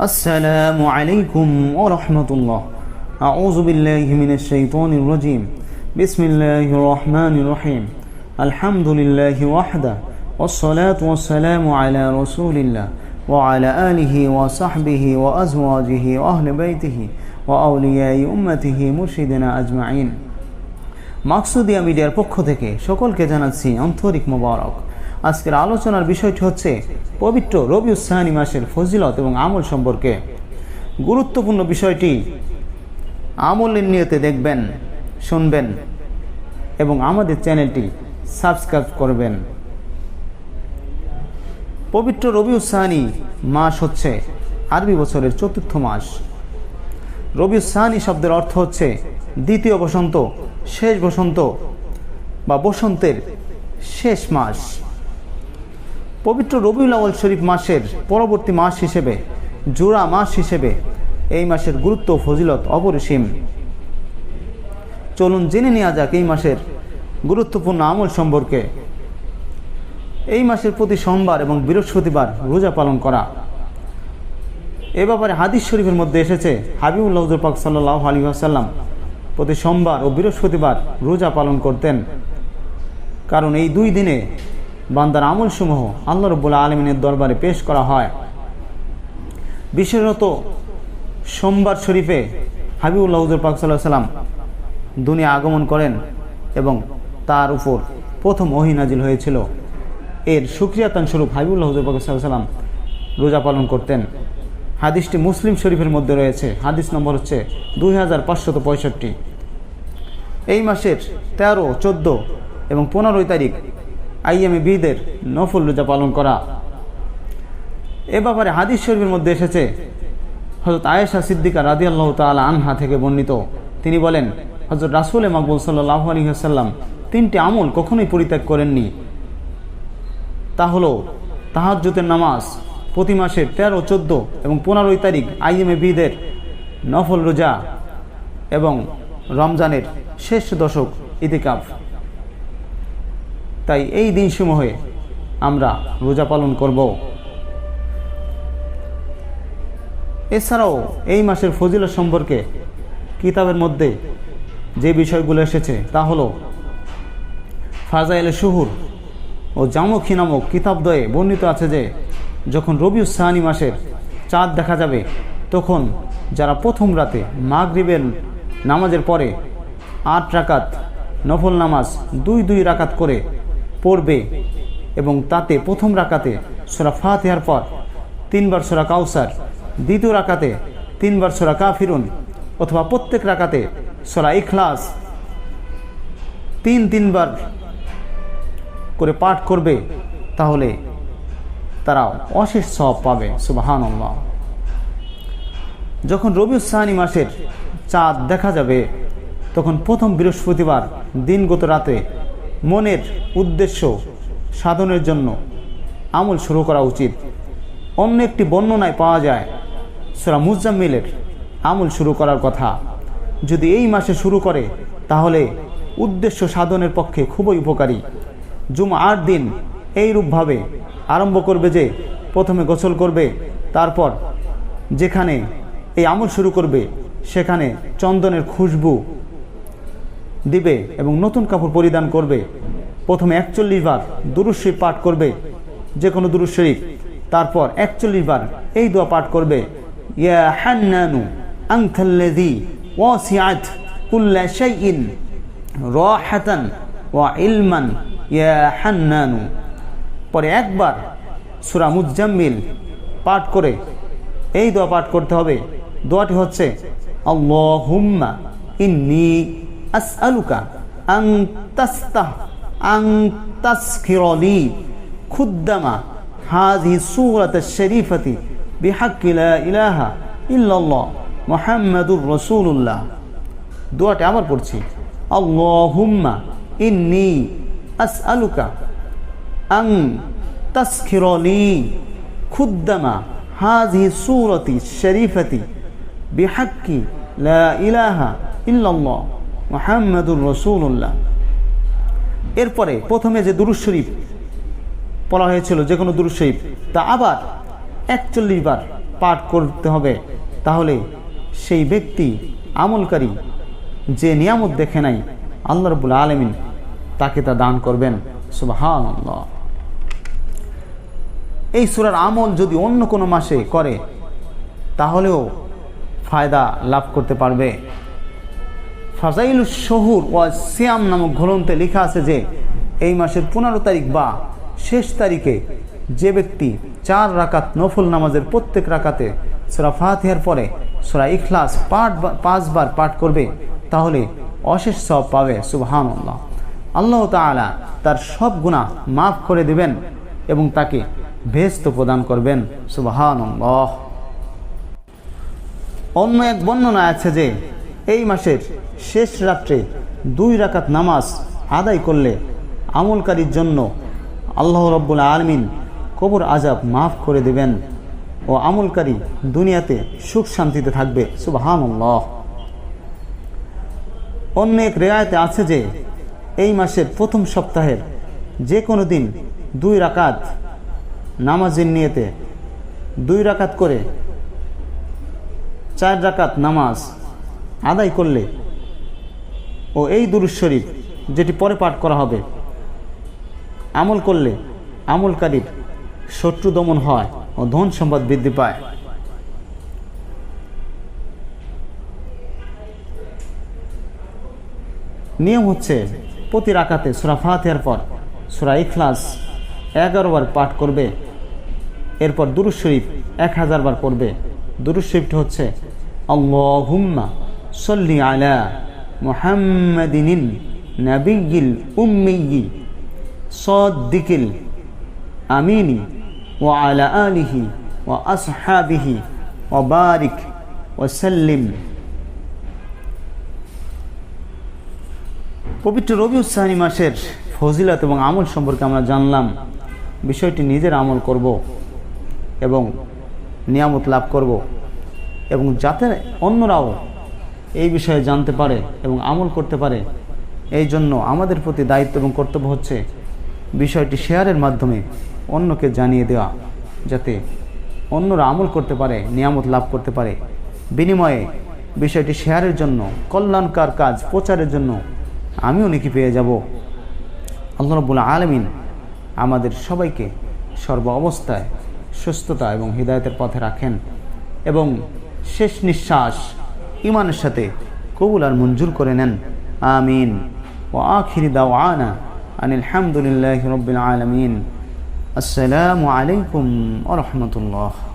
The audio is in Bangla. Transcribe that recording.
السلام عليكم ورحمة الله أعوذ بالله من الشيطان الرجيم بسم الله الرحمن الرحيم الحمد لله وحده والصلاة والسلام على رسول الله وعلى آله وصحبه وأزواجه وأهل بيته وأولياء أمته مرشدنا أجمعين মাকসুদিয়া মিডিয়ার পক্ষ থেকে সকলকে জানাচ্ছি আন্তরিক মোবারক আজকের আলোচনার বিষয়টি হচ্ছে পবিত্র রবিউসানি মাসের ফজিলত এবং আমল সম্পর্কে। গুরুত্বপূর্ণ বিষয়টি, আমলের নিয়তে দেখবেন, শুনবেন এবং আমাদের চ্যানেলটি সাবস্ক্রাইব করবেন। পবিত্র রবিউসানি মাস হচ্ছে আরবি বছরের চতুর্থ মাস। রবিউসানি শব্দের অর্থ হচ্ছে দ্বিতীয় বসন্ত, শেষ বসন্ত বা বসন্তের শেষ মাস। পবিত্র রবিউল আউয়াল শরীফ মাসের পরবর্তী মাস হিসেবে, জোড়া মাস হিসেবে এই মাসের গুরুত্ব ফজিলত অপরিসীম। চলুন জেনে নেওয়া যাক এই মাসের গুরুত্বপূর্ণ আমল সম্পর্কে। এই মাসের প্রতি সোমবার এবং বৃহস্পতিবার রোজা পালন করা। এ ব্যাপারে হাদিস শরীফের মধ্যে এসেছে হাবিবুল্লাহ পাক সাল্লাহ আলী আসাল্লাম প্রতি সোমবার ও বৃহস্পতিবার রোজা পালন করতেন। কারণ এই দুই দিনে বান্দার আমলসমূহ আল্লাহ রব্বুল্লা আলমিনের দরবারে পেশ করা হয়। বিশেষত সোমবার শরীফে হাবিবুল্লাহ হুজুর পাক সাল্লাহ সাল্লাম দুনিয়া আগমন করেন এবং তার উপর প্রথম ওহিনাজিল হয়েছিল। এর সুক্রিয়াতান স্বরূপ হাবিবুল্লাহ হুজুর পাক সাল্লাহ সাল্লাম রোজা পালন করতেন। হাদিসটি মুসলিম শরীফের মধ্যে রয়েছে। হাদিস নম্বর হচ্ছে দুই হাজার পাঁচশত পঁয়ষট্টি। এই মাসের তেরো, চোদ্দ এবং পনেরোই তারিখ আইএমএ বিদের নফল রোজা পালন করা। এ ব্যাপারে হাদিস শরীফের মধ্যে এসেছে হজরত আয়েশা সিদ্দিকা রাদি আল্লাহ তালা আনহা থেকে বর্ণিত। তিনি বলেন হজরত রাসুল মাকবুল সাল্লাহ আলী আসাল্লাম তিনটি আমল কখনোই পরিত্যাগ করেননি। তা হলো তাহাজ্জুতের নামাজ প্রতি মাসের তেরো, চোদ্দ এবং পনেরোই তারিখ আইএমএ বিদের নফল রোজা এবং রমজানের শেষ দশক ইতিকাফ। তাই এই দিনসমূহে আমরা রোজা পালন করব। এছাড়াও এই মাসের ফজিলত সম্পর্কে কিতাবের মধ্যে যে বিষয়গুলো এসেছে তা হলো ফাজাইল শুহুর ও জামুখী নামক কিতাবদয়ে বর্ণিত আছে যে, যখন রবিউ সাহানি মাসের চাঁদ দেখা যাবে, তখন যারা প্রথম রাতে মাগরিবের নামাজের পরে আট রাকাত নফল নামাজ দুই দুই রাকাত করে পড়বে এবং তাতে প্রথম রাকাতে সোরা ফাতেহার পর তিনবার সোরা কাউসার, দ্বিতীয় রাকাতে তিনবার সোরা কাফিরুন অথবা প্রত্যেক রাকাতে সোরা ইখলাস তিন, তিনবার করে পাঠ করবে, তাহলে তারা অশেষ সব পাবে সুবাহান যখন রবিউসানি মাসের চাঁদ দেখা যাবে, তখন প্রথম বৃহস্পতিবার দিনগত রাতে মনের উদ্দেশ্য সাধনের জন্য আমল শুরু করা উচিত। অন্য একটি বর্ণনায় পাওয়া যায়, সেরা মুজাম্মিলের আমল শুরু করার কথা। যদি এই মাসে শুরু করে, তাহলে উদ্দেশ্য সাধনের পক্ষে খুবই উপকারী। জুম আট দিন এইরূপভাবে আরম্ভ করবে যে, প্রথমে গোসল করবে, তারপর যেখানে এই আমল শুরু করবে, সেখানে চন্দনের খুশবু দিবে এবং নতুন কাপড় পরিধান করবে। প্রথমে একচল্লিশ বার দুরুশরীফ পাঠ করবে যে কোনো দুরুশরীফ তারপর একচল্লিশ বার এই দোয়া পাঠ করবে, ইয়া পরে একবার সূরা মুজাম্মিল পাঠ করে এই দোয়া পাঠ করতে হবে। দোয়াটি হচ্ছে, আল্লাহুম্মা ইন্নী খুদ্দামা হাযিহি সূরাত শরীফাতি বিহাক্কি লা ইলাহা ইল্লাল্লাহ দোয়াটি আবার পড়ছি। ইন্নী খুদ্দামা হাযিহি সূরাতি শরীফাতি বিহাক্কি লা ইলাহা মোহাম্মদুর রসুল্লাহ এরপরে প্রথমে যে দুরুজ শরীফ বলা হয়েছিল, যে কোনো দুরুজ শরীফ, তা আবার একচল্লিশ বার পাঠ করতে হবে। তাহলে সেই ব্যক্তি, আমলকারী, যে নিয়ামত দেখে নাই, আল্লাহ রবুল আলমিন তাকে তা দান করবেন। সুবাহান এই সুরার আমল যদি অন্য কোনো মাসে করে, তাহলেও ফায়দা লাভ করতে পারবে। ফাজাইল শহুর ও সিয়াম নামক গ্রন্থে লেখা আছে যে, এই মাসের পনেরো তারিখ বা শেষ তারিখে যে ব্যক্তি চার রাকাত নফল নামাজের প্রত্যেক রাকাতে সোরা ফাতিহার পরে সোরা ইখলাস পাঠ পাঁচবার পাঠ করবে, তাহলে অশেষ সব পাবে সুবহান আল্লাহ আল্লাহ তাআলা তার সব গুণা মাফ করে দেবেন এবং তাকে ভেস্ত প্রদান করবেন সুবহান অন্য এক বর্ণনা আছে যে এই মাসের শেষ রাত্রে দুই রাকাত নামাজ আদায় করলে আমলকারীর জন্য আল্লাহ রব্বুল আলমিন কবর আজাব মাফ করে দেবেন ও আমলকারী দুনিয়াতে সুখ শান্তিতে থাকবে। সুবাহানুল্লাহ। অন্য এক রেয়ায়তে আছে যে, এই মাসের প্রথম সপ্তাহের যে কোনো দিন দুই রাকাত নামাজের নিয়েতে দুই রাকাত করে চার রাকাত নামাজ আদায় করলে। ও এই দুরুজ শরীফ যেটি পরে পাঠ করা হবে, আমল করলে আমলকারীর শত্রু দমন হয় ও ধন সম্পদ বৃদ্ধি পায়। নিয়ম হচ্ছে প্রতি রাকাতে সুরা ফাতিহার পর সুরা ইখলাস এগারো বার পাঠ করবে, এরপর দুরুজ শরীফ এক হাজার বার পড়বে। দুরুজ শরীফটা হচ্ছে আল্লাহুম্মা সল্লি আলা মোহাম্মদিন নাবিগিল উম্মিগি সদিকিল আমিনি ও আলা আলিহি ও আসহাবিহি ও বারিক ও সাল্লিম। পবিত্র রবি উসানি মাসের ফজিলত এবং আমল সম্পর্কে আমরা জানলাম, বিষয়টি নিজের আমল করব এবং নিয়ামত লাভ করব এবং যাতে অন্যরাও এই বিষয়ে জানতে পারে এবং আমল করতে পারে। এই জন্য আমাদের প্রতি দায়িত্ব এবং কর্তব্য হচ্ছে বিষয়টি শেয়ারের মাধ্যমে অন্যকে জানিয়ে দেওয়া, যাতে অন্যরা আমল করতে পারে, নিয়ামত লাভ করতে পারে। বিনিময়ে বিষয়টি শেয়ারের জন্য, কল্যাণকার কাজ প্রচারের জন্য আমিও নাকি পেয়ে যাব। আল্লাহ রবুল্লা আলমিন আমাদের সবাইকে সর্ব অবস্থায় সুস্থতা এবং হৃদায়তের পথে রাখেন এবং শেষ নিঃশ্বাস ইমানের সাথে কবুল আর মঞ্জুর করে নেন। আমিন। ও আখির দাওয়ানা আনা আনিল হামদুলিল্লাহ রবিল আলমিন। আসসালামু আলাইকুম আ রহমতুল্লাহ।